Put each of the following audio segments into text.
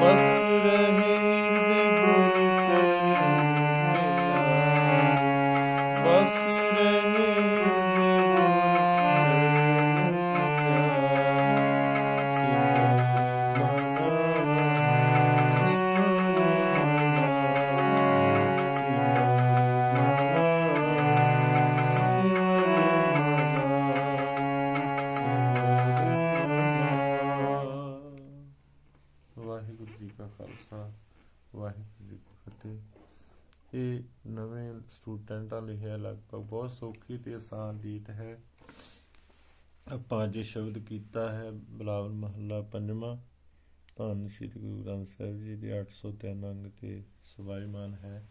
help ਇਹ ਨਵੇਂ ਸਟੂਡੈਂਟਾਂ ਲਈ ਹੈ ਲਗਭਗ ਬਹੁਤ ਸੌਖੀ ਤੇ ਆਸਾਨ ਰੀਤ ਹੈ। ਆਪਾਂ ਅੱਜ ਸ਼ਬਦ ਕੀਤਾ ਹੈ ਬਲਾਵਲ ਮਹੱਲਾ ਪੰਜਵਾਂ। ਧੰਨ ਸ਼੍ਰੀ ਗੁਰੂ ਗ੍ਰੰਥ ਸਾਹਿਬ ਜੀ ਦੇ 803 ਅੰਗ ਤੇ ਸਵਾਈਮਾਨ ਹੈ।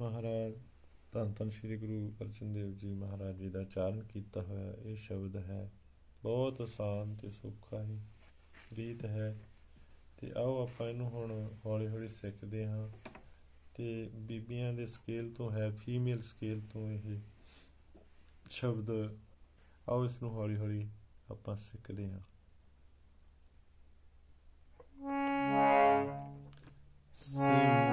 ਮਹਾਰਾਜ, ਧੰਨ ਧੰਨ ਸ਼੍ਰੀ ਗੁਰੂ ਅਰਜਨ ਦੇਵ ਜੀ ਮਹਾਰਾਜ ਜੀ ਦਾ ਚਾਰਨ ਕੀਤਾ ਹੋਇਆ ਇਹ ਸ਼ਬਦ ਹੈ। ਬਹੁਤ ਆਸਾਨ ਤੇ ਸੌਖਾ ਹੀ ਰੀਤ ਹੈ। ਤੇ ਆਓ ਆਪਾਂ ਇਹਨੂੰ ਹੁਣ ਹੌਲੀ ਹੌਲੀ ਸਿੱਖਦੇ ਹਾਂ। ਤੇ ਬੀਬੀਆਂ ਦੇ ਸਕੇਲ ਤੋਂ ਹੈ ਫੀਮੇਲ ਸਕੇਲ ਤੋਂ ਇਹ ਸ਼ਬਦ, ਆਓ ਇਸ ਨੂੰ ਹੌਲੀ ਹੌਲੀ ਆਪਾਂ ਸਿੱਖਦੇ ਹਾਂ। ਸਿਮਰ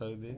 ਸਕਦੇ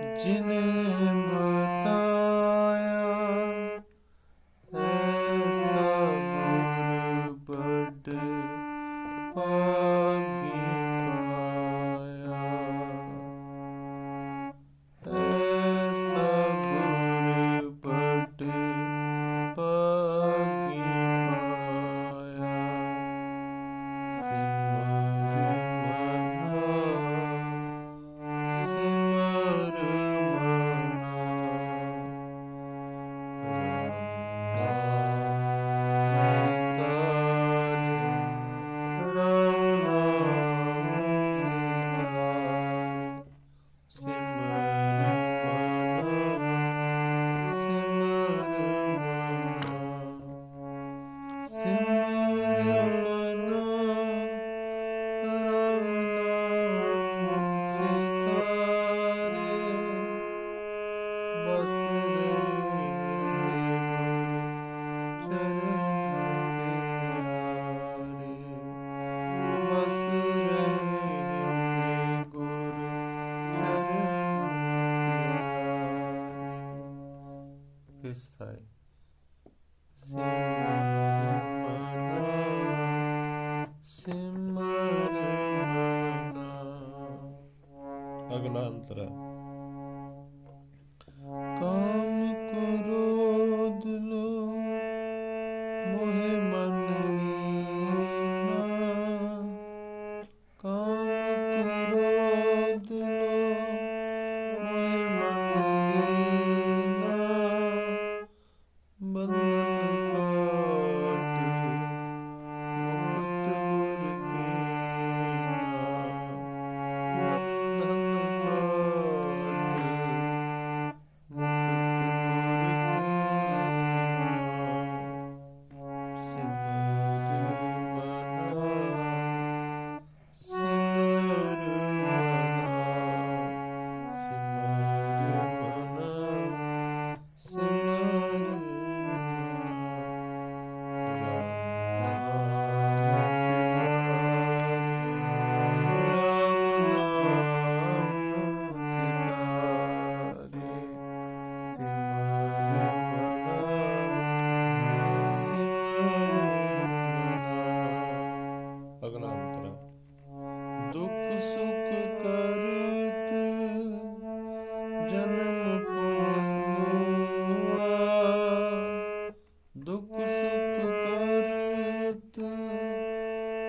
ਜਿਨ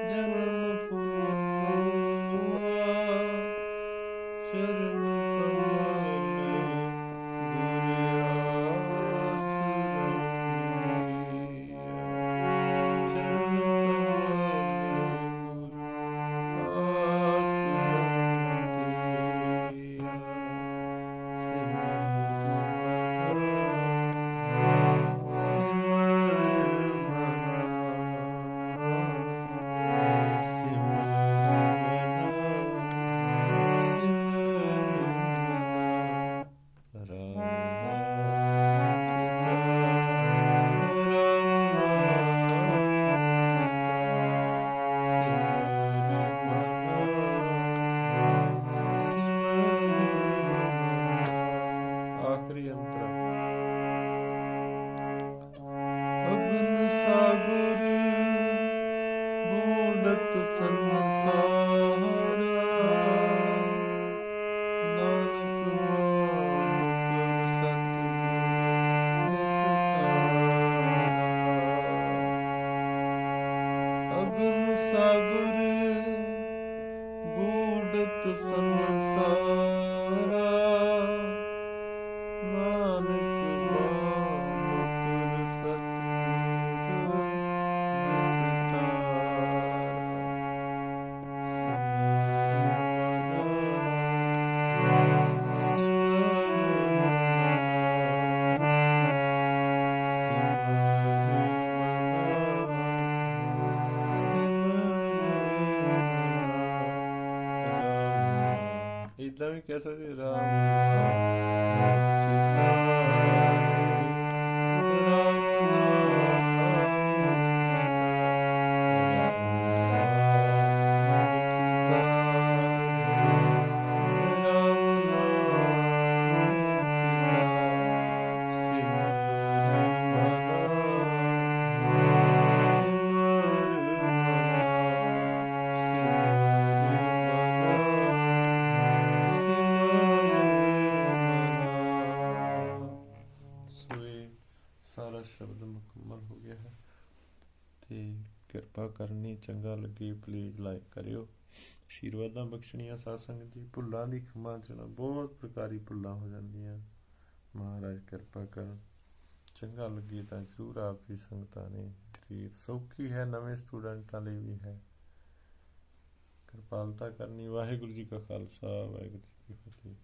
جنة Hare uh, Ram ਚੰਗਾ ਲੱਗੇ ਪਲੀਜ਼ ਲਾਈਕ ਕਰਿਓ। ਆਸ਼ੀਰਵਾਦਾਂ ਬਖਸ਼ਣੀਆਂ ਸਾਧ ਸੰਗਤ ਜੀ। ਭੁੱਲਾਂ ਦੀ ਖਿਮਾ ਚਣਾ ਬਹੁਤ ਪ੍ਰਕਾਰੀ ਭੁੱਲਾਂ ਹੋ ਜਾਂਦੀਆਂ। ਮਹਾਰਾਜ ਕਿਰਪਾ ਕਰਨ। ਚੰਗਾ ਲੱਗੇ ਤਾਂ ਜ਼ਰੂਰ ਆਪ ਦੀ ਸੰਗਤਾਂ ਨੇ ਰੀਤ ਸੌਖੀ ਹੈ, ਨਵੇਂ ਸਟੂਡੈਂਟਾਂ ਲਈ ਵੀ ਹੈ। ਕਿਰਪਾਲਤਾ ਕਰਨੀ। ਵਾਹਿਗੁਰੂ ਜੀ ਕਾ ਖਾਲਸਾ, ਵਾਹਿਗੁਰੂ ਜੀ ਕੀ ਫਤਿਹ।